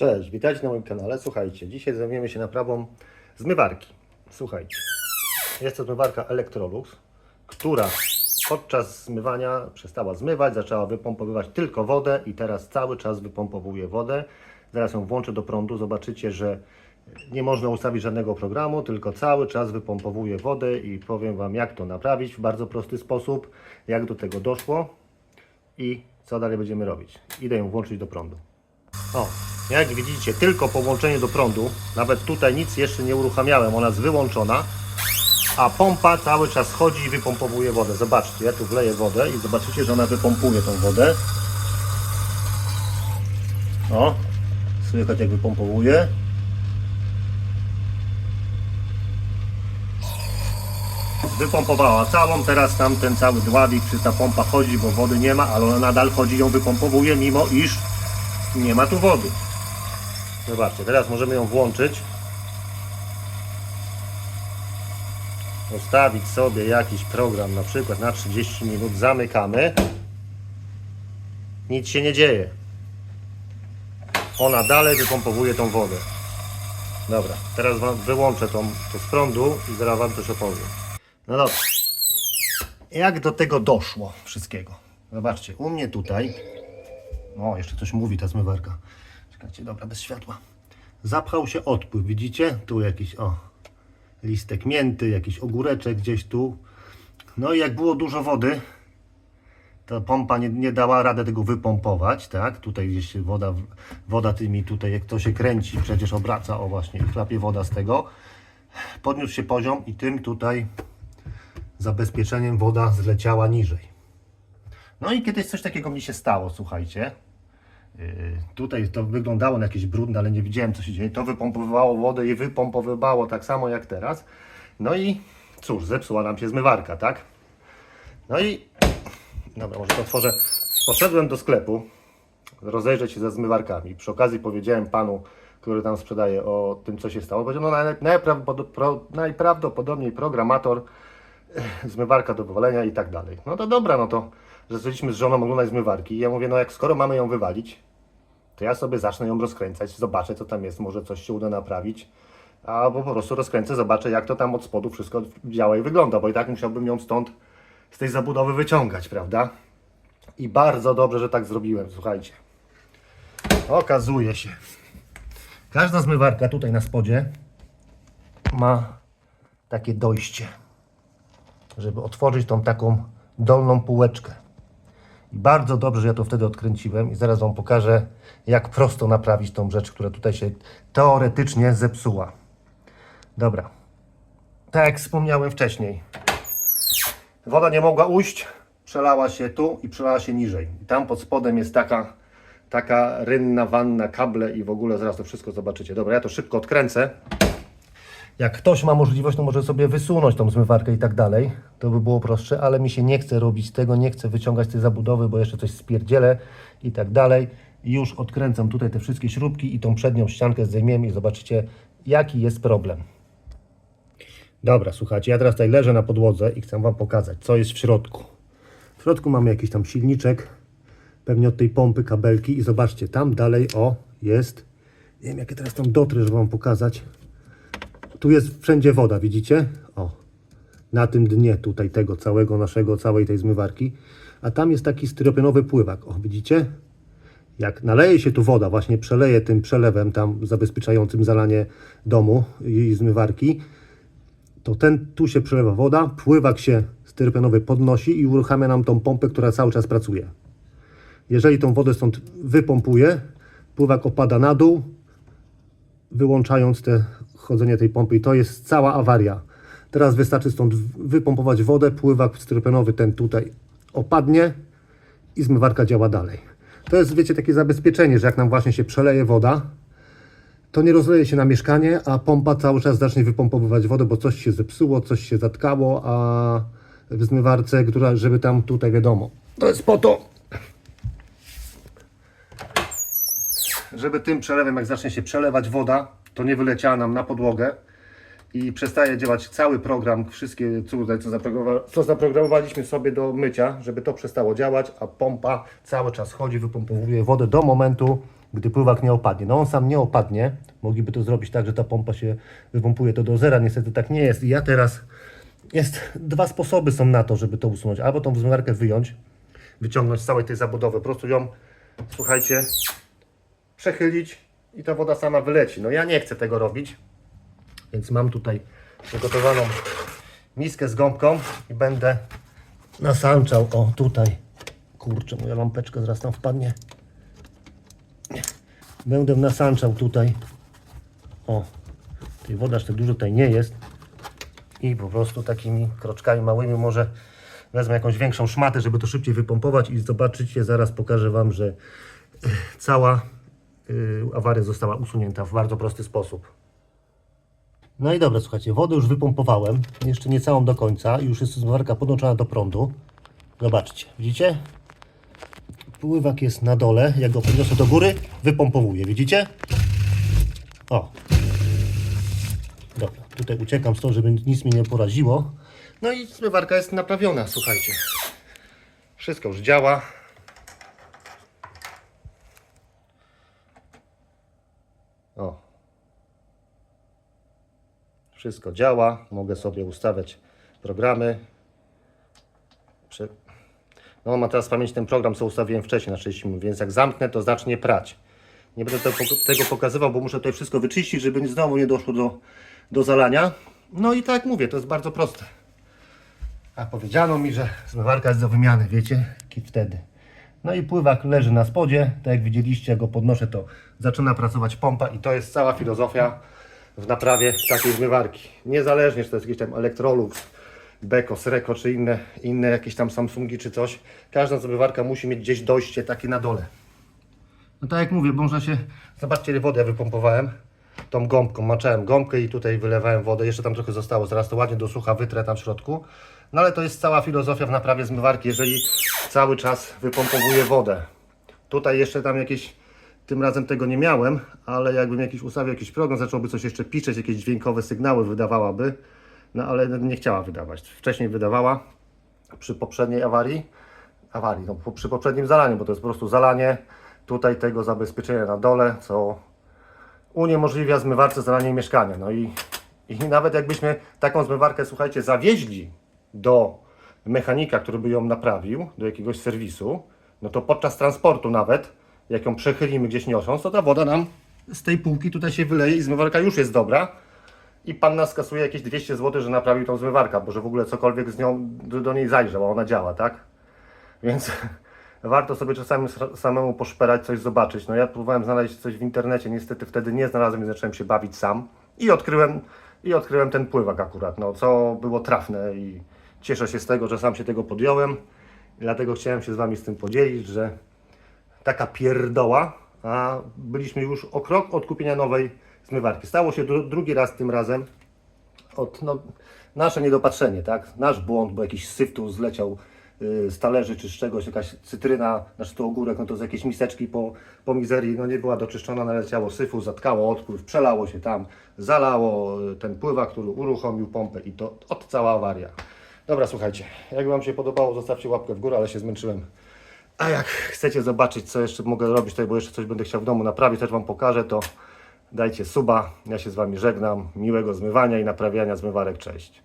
Cześć, witajcie na moim kanale. Słuchajcie, dzisiaj zajmiemy się naprawą zmywarki. Słuchajcie, jest to zmywarka Electrolux, która podczas zmywania przestała zmywać, zaczęła wypompowywać tylko wodę i teraz cały czas wypompowuje wodę. Zaraz ją włączę do prądu, zobaczycie, że nie można ustawić żadnego programu, tylko cały czas wypompowuje wodę i powiem Wam jak to naprawić w bardzo prosty sposób, jak do tego doszło i co dalej będziemy robić. Idę ją włączyć do prądu. O, jak widzicie, tylko połączenie do prądu, nawet tutaj nic jeszcze nie uruchamiałem, ona jest wyłączona, a pompa cały czas chodzi i wypompowuje wodę. Zobaczcie, ja tu wleję wodę i zobaczycie, że ona wypompuje tą wodę. O, słychać jak wypompowuje. Wypompowała całą, teraz tam ten cały dławik, czy ta pompa chodzi, bo wody nie ma, ale ona nadal chodzi, ją wypompowuje, mimo iż nie ma tu wody. Zobaczcie, teraz możemy ją włączyć. Ustawić sobie jakiś program, na przykład na 30 minut, zamykamy. Nic się nie dzieje. Ona dalej wypompowuje tą wodę. Dobra, teraz wam wyłączę tą, to z prądu i zaraz Wam coś opowiem. No dobra. Jak do tego doszło wszystkiego? Zobaczcie, u mnie tutaj o, jeszcze coś mówi ta zmywarka. Czekajcie, dobra, bez światła. Zapchał się odpływ, widzicie? Tu jakiś, o, listek mięty, jakiś ogóreczek gdzieś tu. No i jak było dużo wody, to pompa nie, nie dała rady tego wypompować, tak? Tutaj gdzieś woda, woda tymi tutaj, jak to się kręci, przecież obraca, o właśnie, chlapie woda z tego. Podniósł się poziom i tym tutaj zabezpieczeniem woda zleciała niżej. No i kiedyś coś takiego mi się stało, słuchajcie. Yy, tutaj to wyglądało na jakieś brudne, ale nie widziałem co się dzieje. To wypompowywało wodę i wypompowywało tak samo jak teraz. No i cóż, zepsuła nam się zmywarka, tak? No i dobra, może to otworzę. Poszedłem do sklepu rozejrzeć się ze zmywarkami. Przy okazji powiedziałem panu, który tam sprzedaje o tym, co się stało. Powiedział, no najprawdopodobniej programator zmywarka do wywalenia i tak dalej. No to dobra, no to zaczęliśmy z żoną oglądać zmywarki. Ja mówię, no jak skoro mamy ją wywalić, to ja sobie zacznę ją rozkręcać, zobaczę co tam jest, może coś się uda naprawić. Albo po prostu rozkręcę, zobaczę jak to tam od spodu wszystko działa i wygląda, bo i tak musiałbym ją stąd, z tej zabudowy wyciągać, prawda? I bardzo dobrze, że tak zrobiłem, słuchajcie. Okazuje się. Każda zmywarka tutaj na spodzie ma takie dojście żeby otworzyć tą taką dolną półeczkę. I bardzo dobrze, że ja to wtedy odkręciłem i zaraz Wam pokażę, jak prosto naprawić tą rzecz, która tutaj się teoretycznie zepsuła. Dobra. Tak jak wspomniałem wcześniej, woda nie mogła ujść, przelała się tu i przelała się niżej. I tam pod spodem jest taka, taka rynna wanna, kable i w ogóle zaraz to wszystko zobaczycie. Dobra, ja to szybko odkręcę. Jak ktoś ma możliwość, to może sobie wysunąć tą zmywarkę i tak dalej. To by było prostsze, ale mi się nie chce robić tego, nie chcę wyciągać tej zabudowy, bo jeszcze coś spierdzielę i tak dalej. Już odkręcam tutaj te wszystkie śrubki i tą przednią ściankę zdejmiemy i zobaczycie, jaki jest problem. Dobra, słuchajcie, ja teraz tutaj leżę na podłodze i chcę Wam pokazać, co jest w środku. W środku mamy jakiś tam silniczek, pewnie od tej pompy, kabelki i zobaczcie, tam dalej, o, jest, nie wiem, jakie teraz tam dotrę, żeby Wam pokazać, tu jest wszędzie woda, widzicie? O, na tym dnie tutaj tego całego naszego, całej tej zmywarki. A tam jest taki styropianowy pływak. O, widzicie? Jak naleje się tu woda, właśnie przeleje tym przelewem tam zabezpieczającym zalanie domu i zmywarki, to ten, tu się przelewa woda, pływak się styropianowy podnosi i uruchamia nam tą pompę, która cały czas pracuje. Jeżeli tą wodę stąd wypompuje, pływak opada na dół, wyłączając te chodzenie tej pompy i to jest cała awaria. Teraz wystarczy stąd wypompować wodę, pływak styropianowy ten tutaj opadnie i zmywarka działa dalej. To jest, wiecie, takie zabezpieczenie, że jak nam właśnie się przeleje woda, to nie rozleje się na mieszkanie, a pompa cały czas zacznie wypompowywać wodę, bo coś się zepsuło, coś się zatkało, a w zmywarce, która, żeby tam tutaj wiadomo, to jest po to, żeby tym przelewem, jak zacznie się przelewać woda, to nie wyleciała nam na podłogę i przestaje działać cały program, wszystkie cuda, co, zaprogramowa- co zaprogramowaliśmy sobie do mycia, żeby to przestało działać, a pompa cały czas chodzi, wypompowuje wodę do momentu, gdy pływak nie opadnie. No on sam nie opadnie. Mogliby to zrobić tak, że ta pompa się wypompuje to do zera. Niestety tak nie jest. I ja teraz jest dwa sposoby są na to, żeby to usunąć. Albo tą zmywarkę wyjąć, wyciągnąć z całej tej zabudowy, po prostu ją, słuchajcie, przechylić i ta woda sama wyleci. No ja nie chcę tego robić, więc mam tutaj przygotowaną miskę z gąbką i będę nasanczał, o tutaj, kurczę, moja lampeczka zaraz tam wpadnie. Będę nasanczał tutaj, o, tej woda aż tak dużo tutaj nie jest. I po prostu takimi kroczkami małymi może wezmę jakąś większą szmatę, żeby to szybciej wypompować i zobaczycie, zaraz pokażę Wam, że eh, cała awaria została usunięta w bardzo prosty sposób. No i dobra, słuchajcie, wodę już wypompowałem, jeszcze nie całą do końca, już jest zmywarka podłączona do prądu. Zobaczcie, widzicie? Pływak jest na dole, jak go podniosę do góry, wypompowuje, widzicie? O, Dobra, tutaj uciekam stąd, żeby nic mnie nie poraziło. No i zmywarka jest naprawiona, słuchajcie. Wszystko już działa. O. Wszystko działa. Mogę sobie ustawiać programy. No mam teraz w pamięci ten program, co ustawiłem wcześniej na 30 minut, więc jak zamknę, to zacznie prać. Nie będę tego, pokazywał, bo muszę tutaj wszystko wyczyścić, żeby znowu nie doszło do, do zalania. No i tak jak mówię, to jest bardzo proste. A powiedziano mi, że zmywarka jest do wymiany, wiecie? Kiedy wtedy. No i pływak leży na spodzie, tak jak widzieliście, jak go podnoszę, to zaczyna pracować pompa i to jest cała filozofia w naprawie takiej zmywarki. Niezależnie, czy to jest jakiś tam Electrolux, Beko, Sreko, czy inne, inne jakieś tam Samsungi, czy coś. Każda zmywarka musi mieć gdzieś dojście takie na dole. No tak jak mówię, można się... Zobaczcie, ile wody wypompowałem. Tą gąbką, maczałem gąbkę i tutaj wylewałem wodę. Jeszcze tam trochę zostało, zaraz to ładnie do sucha wytrę tam w środku. No ale to jest cała filozofia w naprawie zmywarki, jeżeli cały czas wypompowuję wodę. Tutaj jeszcze tam jakieś... Tym razem tego nie miałem, ale jakbym jakiś ustawił jakiś program, zacząłby coś jeszcze piszeć, jakieś dźwiękowe sygnały wydawałaby. No ale nie chciała wydawać. Wcześniej wydawała przy poprzedniej awarii. Awarii, no, przy poprzednim zalaniu, bo to jest po prostu zalanie tutaj tego zabezpieczenia na dole, co uniemożliwia zmywarce zalanie mieszkania. No i, i nawet jakbyśmy taką zmywarkę, słuchajcie, zawieźli do mechanika, który by ją naprawił, do jakiegoś serwisu, no to podczas transportu nawet, jak ją przechylimy gdzieś niosąc, to ta woda nam z tej półki tutaj się wyleje i zmywarka już jest dobra. I pan nas skasuje jakieś 200 zł, że naprawił tą zmywarkę, bo że w ogóle cokolwiek z nią do, niej zajrzał, a ona działa, tak? Więc warto sobie czasami samemu poszperać, coś zobaczyć. No ja próbowałem znaleźć coś w internecie, niestety wtedy nie znalazłem i zacząłem się bawić sam. I odkryłem, i odkryłem ten pływak akurat, no co było trafne i cieszę się z tego, że sam się tego podjąłem. Dlatego chciałem się z Wami z tym podzielić, że taka pierdoła, a byliśmy już o krok od kupienia nowej zmywarki. Stało się dru- drugi raz tym razem od no, nasze niedopatrzenie, tak? Nasz błąd, bo jakiś syf tu zleciał y, z talerzy czy z czegoś, jakaś cytryna, znaczy to ogórek, no to z jakiejś miseczki po, po mizerii, no nie była doczyszczona, naleciało syfu, zatkało odpływ, przelało się tam, zalało y, ten pływak, który uruchomił pompę i to od cała awaria. Dobra, słuchajcie, jak Wam się podobało, zostawcie łapkę w górę, ale się zmęczyłem. A jak chcecie zobaczyć, co jeszcze mogę robić tutaj, bo jeszcze coś będę chciał w domu naprawić, też Wam pokażę, to dajcie suba. Ja się z Wami żegnam. Miłego zmywania i naprawiania zmywarek. Cześć.